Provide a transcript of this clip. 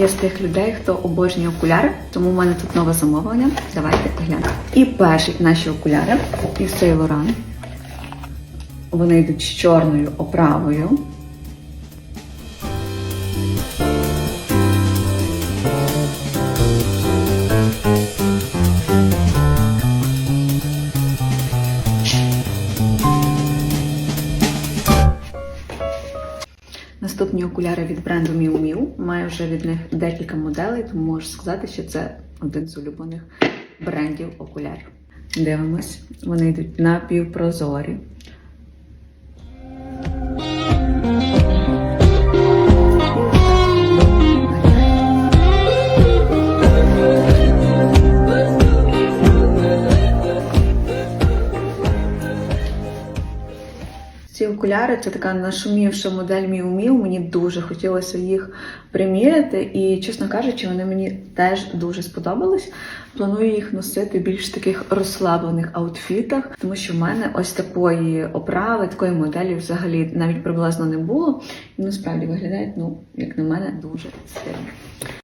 Я з тих людей, хто обожнює окуляри, тому в мене тут нове замовлення. Давайте поглянемо. І перші наші окуляри із Saint Laurent. Вони йдуть з чорною оправою. Наступні окуляри від бренду Miu Miu. Маю вже від них декілька моделей, тому можу сказати, що це один з улюблених брендів окулярів. Дивимось, вони йдуть напівпрозорі. Ці окуляри це така нашумівша модель Miu Miu. Мені дуже хотілося їх приміряти, і, чесно кажучи, вони мені теж дуже сподобались. Планую їх носити більш в таких розслаблених аутфітах, тому що в мене ось такої оправи, такої моделі взагалі навіть приблизно не було. І насправді виглядають, ну, як на мене, дуже стильно.